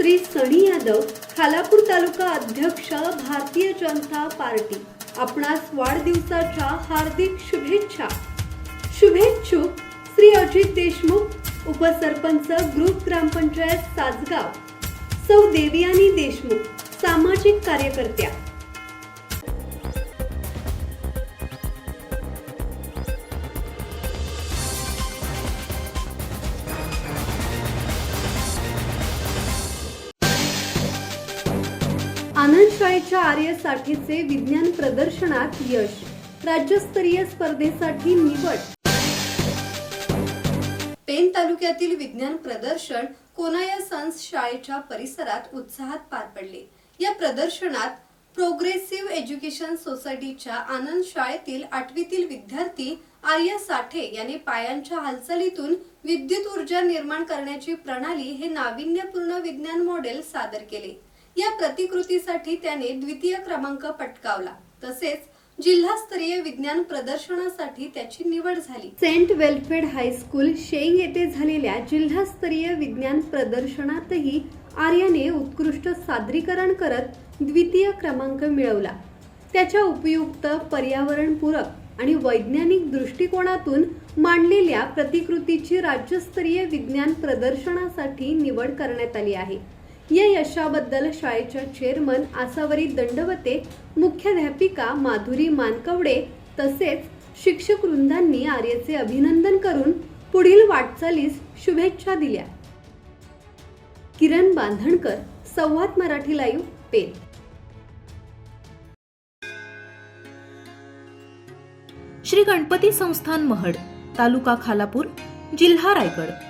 श्री सणी यादव खालापूर तालुका अध्यक्ष भारतीय जनता पार्टी. आपणास वाढदिवसाच्या हार्दिक शुभेच्छा. शुभेच्छुक श्री अजित देशमुख उपसरपंच ग्रुप ग्रामपंचायत सासगाव. सौ देवयानी देशमुख सामाजिक कार्यकर्त्या. आनंद शाळेच्या आर्य साठेचे विज्ञान प्रदर्शनात यश. राज्यस्तरीय स्पर्धेसाठी निवड. पेन तालुक्यातील विज्ञान प्रदर्शन कोनाया सन्स शाळेच्या परिसरात उत्साहात पार पडले. या प्रदर्शनात प्रोग्रेसिव्ह एज्युकेशन सोसायटीच्या आनंद शाळेतील आठवीतील विद्यार्थी आर्य साठे यांनी पायांच्या हालचालीतून विद्युत ऊर्जा निर्माण करण्याची प्रणाली हे नाविन्यपूर्ण विज्ञान मॉडेल सादर केले. या प्रतिकृतीसाठी त्याने द्वितीय क्रमांक पटकावला. तसेच जिल्हास्तरीय विज्ञान प्रदर्शनासाठी त्याची निवड झाली. सेंट वेलफेड हायस्कूल शेंग येथे झालेल्या जिल्हास्तरीय विज्ञान प्रदर्शनातही आर्याने उत्कृष्ट सादरीकरण करत द्वितीय क्रमांक मिळवला. त्याच्या उपयुक्त पर्यावरणपूरक आणि वैज्ञानिक दृष्टिकोनातून मांडलेल्या प्रतिकृतीची राज्यस्तरीय विज्ञान प्रदर्शनासाठी निवड करण्यात आली आहे. या यशाबद्दल शाळेच्या चेअरमन आसावरी दंडवते मुख्याध्यापिका माधुरी मानकवडे तसेच शिक्षक वृंदांनी आर्यचे अभिनंदन करून पुढील वाटचालीस शुभेच्छा दिल्या. किरण बांधणकर संवाद मराठी लाईव्ह पेन श्री गणपती संस्थान महड तालुका खालापूर जिल्हा रायगड.